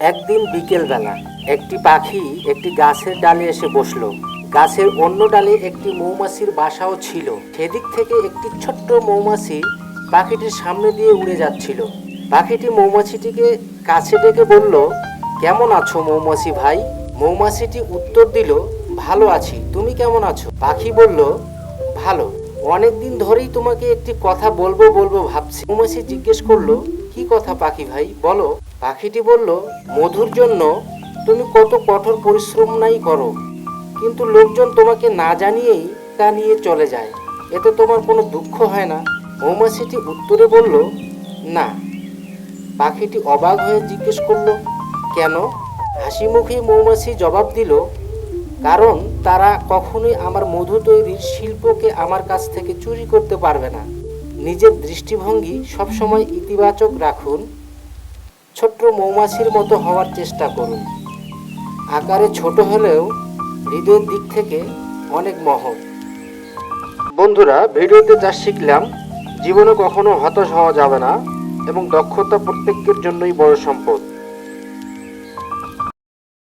একদিন বিকেলবেলা একটি পাখি একটি গাছের ডালে এসে বসল। গাছের অন্য ডালে একটি মৌমাছির বাসাও ছিল। সেদিক থেকে একটি ছোট্ট মৌমাছি পাখিটির সামনে দিয়ে উড়ে যাচ্ছিল। পাখিটি মৌমাছিটিকে কাছে ডেকে বলল, কেমন আছো মৌমাছি ভাই? মৌমাছিটি উত্তর দিল, ভালো আছি। তুমি কেমন আছো? পাখি বলল, ভালো। অনেকদিন ধরেই তোমাকে একটি কথা বলব বলব ভাবছি। মৌমাছি জিজ্ঞেস করল কি কথা পাখি ভাই? বলো। পাখিটি বলল, মধুর জন্য তুমি কত কঠোর পরিশ্রম নাই করো। কিন্তু লোকজন তোমাকে না জানিয়েই তা নিয়ে চলে যায়। এতে তোমার কোনো দুঃখ হয় না? মৌমাছিটি উত্তরে বলল, না। পাখিটি অবাক হয়ে জিজ্ঞেস করল, কেন? হাসি মুখে মৌমাছি জবাব দিল, কারণ তারা কখনোই আমার মধু তৈরির শিল্পকে আমার কাছ থেকে চুরি করতে পারবে না। নিজের দৃষ্টিভঙ্গি সবসময় ইতিবাচক রাখুন। ছোট্ট মৌমাছির মতো হওয়ার চেষ্টা করুন। আকারে ছোট হলেও হৃদয়ের দিক থেকে অনেক মহৎ। বন্ধুরা, ভিডিওতে যা শিখলাম, জীবনে কখনো হতাশ হওয়া যাবে না এবং দক্ষতা প্রত্যেকের জন্যই বড় সম্পদ।